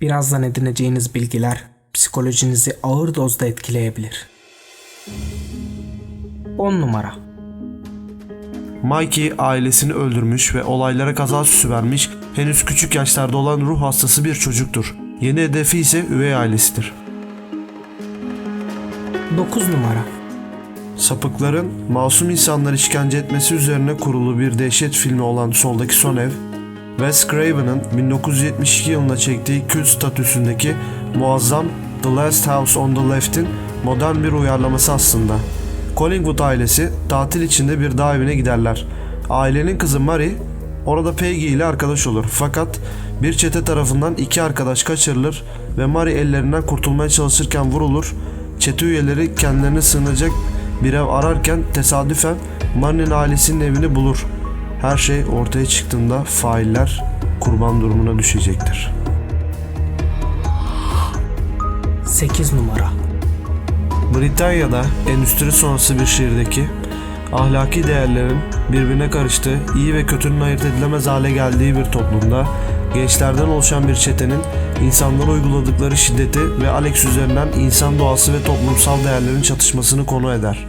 Birazdan edineceğiniz bilgiler psikolojinizi ağır dozda etkileyebilir. 10 numara Mikey ailesini öldürmüş ve olaylara kaza süsü vermiş henüz küçük yaşlarda olan ruh hastası bir çocuktur. Yeni hedefi ise üvey ailesidir. 9 numara Sapıkların masum insanları işkence etmesi üzerine kurulu bir dehşet filmi olan Soldaki Son Ev, Wes Craven'ın 1972 yılında çektiği kült statüsündeki muazzam The Last House on the Left'in modern bir uyarlaması aslında. Collingwood ailesi tatil içinde bir dağ evine giderler. Ailenin kızı Mary orada Peggy ile arkadaş olur. Fakat bir çete tarafından iki arkadaş kaçırılır ve Mary ellerinden kurtulmaya çalışırken vurulur. Çete üyeleri kendilerine sığınacak bir ev ararken tesadüfen Mary'nin ailesinin evini bulur. Her şey ortaya çıktığında failler kurban durumuna düşecektir. 8 numara Britanya'da endüstri sonrası bir şehirdeki ahlaki değerlerin birbirine karıştığı, iyi ve kötünün ayırt edilemez hale geldiği bir toplumda gençlerden oluşan bir çetenin insanlara uyguladıkları şiddeti ve Alex üzerinden insan doğası ve toplumsal değerlerin çatışmasını konu eder.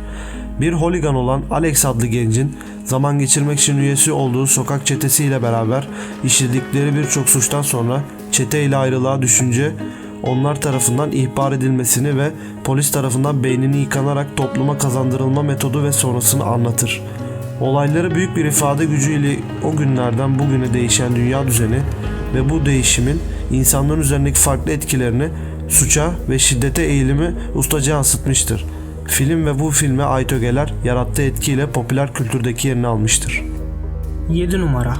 Bir holigan olan Alex adlı gencin zaman geçirmek için üyesi olduğu sokak çetesiyle beraber işledikleri birçok suçtan sonra çete ile ayrılığa düşünce onlar tarafından ihbar edilmesini ve polis tarafından beynini yıkanarak topluma kazandırılma metodu ve sonrasını anlatır. Olayları büyük bir ifade gücüyle o günlerden bugüne değişen dünya düzeni ve bu değişimin insanların üzerindeki farklı etkilerini suça ve şiddete eğilimi ustaca yansıtmıştır. Film ve bu filme ait ögeler yarattığı etkiyle popüler kültürdeki yerini almıştır. 7 numara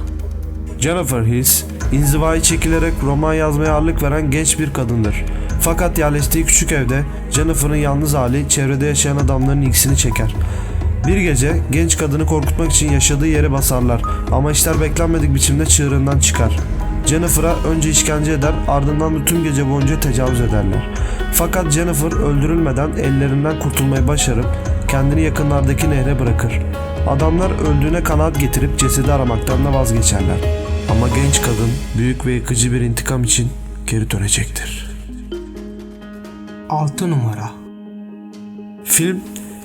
Jennifer Hills, inzivaya çekilerek roman yazmaya ağırlık veren genç bir kadındır. Fakat yerleştiği küçük evde Jennifer'ın yalnız hali çevrede yaşayan adamların ilgisini çeker. Bir gece genç kadını korkutmak için yaşadığı yere basarlar ama işler beklenmedik biçimde çığırından çıkar. Jennifer'a önce işkence eder ardından da tüm gece boyunca tecavüz ederler. Fakat Jennifer öldürülmeden ellerinden kurtulmayı başarıp kendini yakınlardaki nehre bırakır. Adamlar öldüğüne kanaat getirip cesedi aramaktan da vazgeçerler. Ama genç kadın büyük ve yıkıcı bir intikam için geri dönecektir. 6 numara Film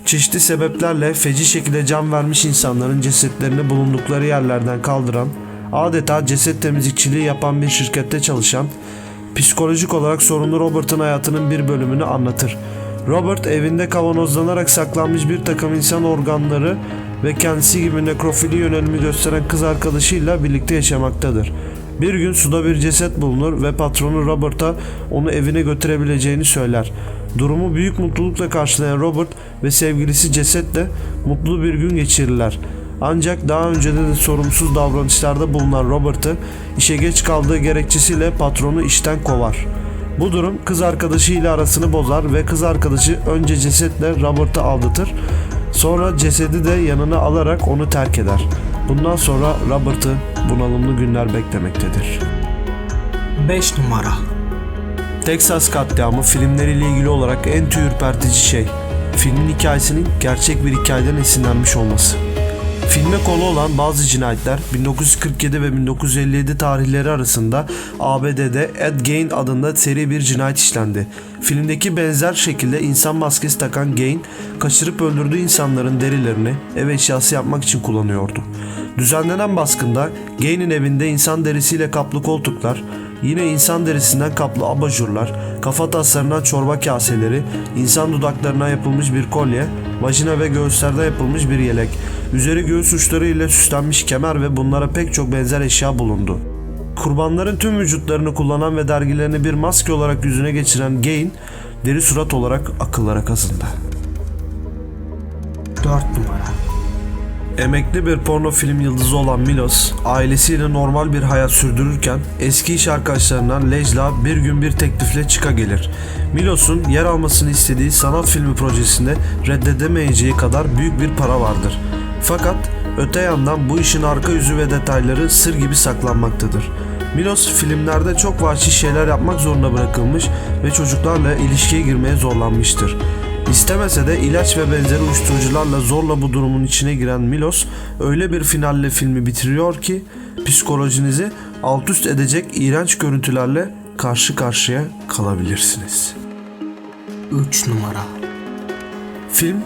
çeşitli sebeplerle feci şekilde can vermiş insanların cesetlerini bulundukları yerlerden kaldıran, adeta ceset temizlikçiliği yapan bir şirkette çalışan, psikolojik olarak sorunlu Robert'ın hayatının bir bölümünü anlatır. Robert evinde kavanozlanarak saklanmış bir takım insan organları ve kendisi gibi nekrofili yönelimi gösteren kız arkadaşıyla birlikte yaşamaktadır. Bir gün suda bir ceset bulunur ve patronu Robert'a onu evine götürebileceğini söyler. Durumu büyük mutlulukla karşılayan Robert ve sevgilisi cesetle mutlu bir gün geçirirler. Ancak daha önceden de sorumsuz davranışlarda bulunan Robert'ı işe geç kaldığı gerekçesiyle patronu işten kovar. Bu durum kız arkadaşı ile arasını bozar ve kız arkadaşı önce cesetle Robert'ı aldatır. Sonra cesedi de yanına alarak onu terk eder. Bundan sonra Robert'ı bunalımlı günler beklemektedir. 5 numara Texas katliamı filmleriyle ilgili olarak en tüy ürpertici şey. Filmin hikayesinin gerçek bir hikayeden esinlenmiş olması. Filme konu olan bazı cinayetler 1947 ve 1957 tarihleri arasında ABD'de Ed Gein adında seri bir cinayet işlendi. Filmdeki benzer şekilde insan maskesi takan Gein, kaçırıp öldürdüğü insanların derilerini ev eşyası yapmak için kullanıyordu. Düzenlenen baskında Gein'in evinde insan derisiyle kaplı koltuklar, Yine insan derisinden kaplı abajurlar, kafa taslarından çorba kaseleri, insan dudaklarına yapılmış bir kolye, vajina ve göğüslerde yapılmış bir yelek, üzeri göğüs uçları ile süslenmiş kemer ve bunlara pek çok benzer eşya bulundu. Kurbanların tüm vücutlarını kullanan ve dergilerini bir maske olarak yüzüne geçiren Gain, deri surat olarak akıllara kazındı. 4 numara Emekli bir porno film yıldızı olan Milos, ailesiyle normal bir hayat sürdürürken eski iş arkadaşlarından Lejla bir gün bir teklifle çıka gelir. Milos'un yer almasını istediği sanat filmi projesinde reddedemeyeceği kadar büyük bir para vardır. Fakat öte yandan bu işin arka yüzü ve detayları sır gibi saklanmaktadır. Milos filmlerde çok vahşi şeyler yapmak zorunda bırakılmış ve çocuklarla ilişkiye girmeye zorlanmıştır. İstemese de ilaç ve benzeri uyuşturucularla zorla bu durumun içine giren Milos öyle bir finalle filmi bitiriyor ki psikolojinizi alt üst edecek iğrenç görüntülerle karşı karşıya kalabilirsiniz. 3 numara. Film,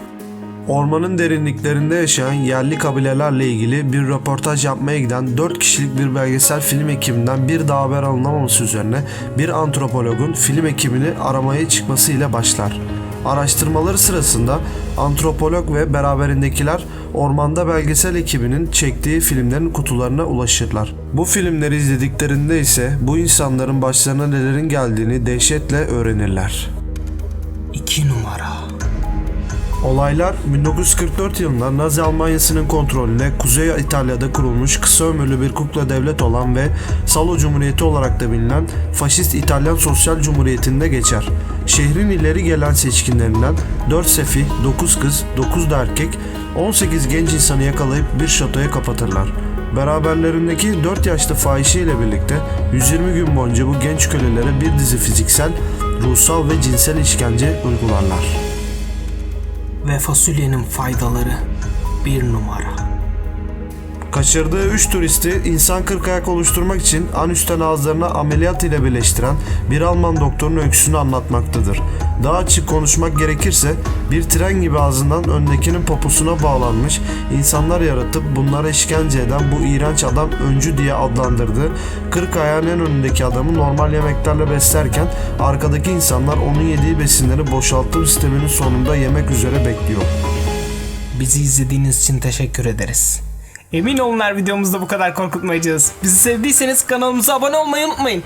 ormanın derinliklerinde yaşayan yerli kabilelerle ilgili bir röportaj yapmaya giden 4 kişilik bir belgesel film ekibinden bir daha haber alınamaması üzerine bir antropologun film ekibini aramaya çıkmasıyla başlar. Araştırmaları sırasında antropolog ve beraberindekiler ormanda belgesel ekibinin çektiği filmlerin kutularına ulaşırlar. Bu filmleri izlediklerinde ise bu insanların başlarına nelerin geldiğini dehşetle öğrenirler. 2 numara. Olaylar 1944 yılında Nazi Almanyası'nın kontrolünde Kuzey İtalya'da kurulmuş kısa ömürlü bir kukla devlet olan ve Salo Cumhuriyeti olarak da bilinen Faşist İtalyan Sosyal Cumhuriyeti'nde geçer. Şehrin ileri gelen seçkinlerinden 4 sefi, 9 kız, 9 da erkek, 18 genç insanı yakalayıp bir şatoya kapatırlar. Beraberlerindeki 4 yaşlı fahişeyle birlikte 120 gün boyunca bu genç kölelere bir dizi fiziksel, ruhsal ve cinsel işkence uygularlar. Ve fasulyenin faydaları 1 numara. Kaçırdığı 3 turisti insan kırk ayak oluşturmak için anüsten ağızlarına ameliyat ile birleştiren bir Alman doktorun öyküsünü anlatmaktadır. Daha açık konuşmak gerekirse bir tren gibi ağzından öndekinin poposuna bağlanmış insanlar yaratıp bunlara işkence eden bu iğrenç adam öncü diye adlandırdığı kırk ayağın en önündeki adamı normal yemeklerle beslerken arkadaki insanlar onun yediği besinleri boşaltım sisteminin sonunda yemek üzere bekliyor. Bizi izlediğiniz için teşekkür ederiz. Emin olun her videomuzda bu kadar korkutmayacağız. Bizi sevdiyseniz kanalımıza abone olmayı unutmayın.